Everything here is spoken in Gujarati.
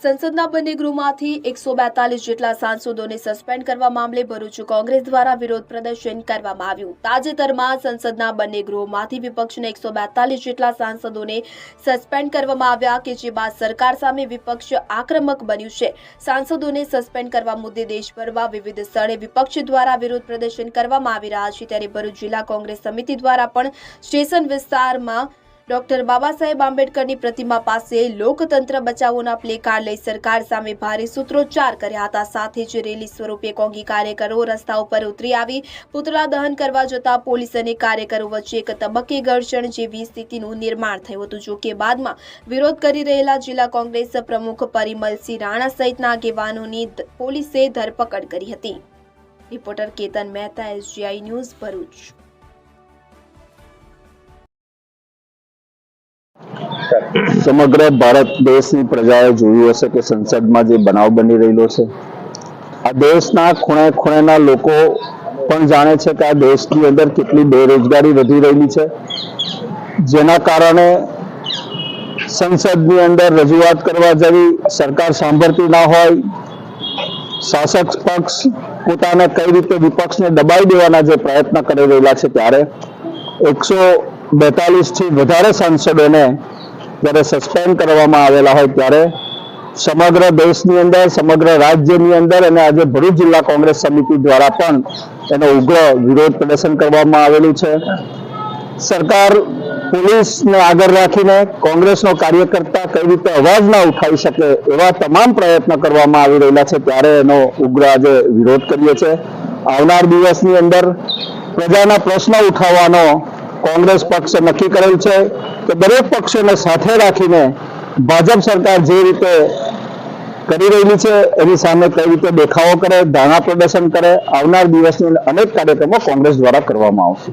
સંસદના બંને ગૃહમાંથી એકસો બેતાલીસ જેટલા સાંસદોને સસ્પેન્ડ કરવા મામલે ભરૂચ કોંગ્રેસ દ્વારા વિરોધ પ્રદર્શન કરવામાં આવ્યું. તાજેતરમાં સંસદના બંને ગૃહમાંથી વિપક્ષના એકસો બેતાલીસ જેટલા સાંસદોને સસ્પેન્ડ કરવામાં આવ્યા કે જે બાદ સરકાર સામે વિપક્ષ આક્રમક બન્યું છે. સાંસદોને સસ્પેન્ડ કરવા મુદ્દે દેશભરમાં વિવિધ સ્થળે વિપક્ષ દ્વારા વિરોધ પ્રદર્શન કરવામાં આવી રહ્યા છે. ત્યારે ભરૂચ જિલ્લા કોંગ્રેસ સમિતિ દ્વારા પણ સ્ટેશન વિસ્તારમાં ડોક્ટર બાબા સાહેબ આંબેડકરની પ્રતિમા પાસે લોકતંત્ર બચાવોના પ્લેકાર્ડ લઈ સરકાર સામે ભારે સૂત્રોચ્ચાર કર્યા હતા. સાથે જ રેલી સ્વરૂપે કોંગી કાર્યકરો રસ્તા ઉપર ઉતરી આવી, પુતળા દહન કરવા જતા પોલીસ અને કાર્યકરો વચ્ચે એક તબક્કે ઘર્ષણ જેવી સ્થિતિનું નિર્માણ થયું હતું. જો કે બાદમાં વિરોધ કરી રહેલા જિલ્લા કોંગ્રેસ પ્રમુખ પરિમલસિંહ રાણા સહિતના આગેવાનોની પોલીસે ધરપકડ કરી હતી. Reporter Ketan Mehta SGI news Bharuch. સમગ્ર ભારત દેશની પ્રજાએ જોયું હશે કે સંસદમાં જે બનાવ બની રહેલો છે. આ દેશના ખૂણે ખૂણેના લોકો પણ જાણે છે કે આ દેશની અંદર કેટલી બેરોજગારી વધી રહેલી છે. જેના કારણે સંસદની અંદર રજૂઆત કરવા જેવી સરકાર સાંભળતી ના હોય, શાસક પક્ષ પોતાને કઈ રીતે વિપક્ષને દબાઈ દેવાના જે પ્રયત્ન કરી રહેલા છે ત્યારે એકસો બેતાલીસથી વધારે સાંસદોને જ્યારે સસ્પેન્ડ કરવામાં આવેલા હોય ત્યારે સમગ્ર દેશની અંદર, સમગ્ર રાજ્યની અંદર અને આજે ભરૂચ જિલ્લા કોંગ્રેસ સમિતિ દ્વારા પણ એનો ઉગ્ર વિરોધ પ્રદર્શન કરવામાં આવેલું છે. સરકાર પોલીસને આગળ રાખીને કોંગ્રેસનો કાર્યકર્તા કઈ રીતે અવાજ ના ઉઠાવી શકે એવા તમામ પ્રયત્નો કરવામાં આવી રહેલા છે ત્યારે એનો ઉગ્ર આજે વિરોધ કર્યો છે. આવનાર દિવસની અંદર પ્રજાના પ્રશ્નો ઉઠાવવાનો કોંગ્રેસ પક્ષે નક્કી કરેલ છે કે દરેક પક્ષોને સાથે રાખીને ભાજપ સરકાર જે રીતે કરી રહેલી છે, એની સામે કઈ રીતે દેખાવો કરે, ધારણા પ્રદર્શન કરે, આવનાર દિવસની અનેક કાર્યક્રમો કોંગ્રેસ દ્વારા કરવામાં આવશે.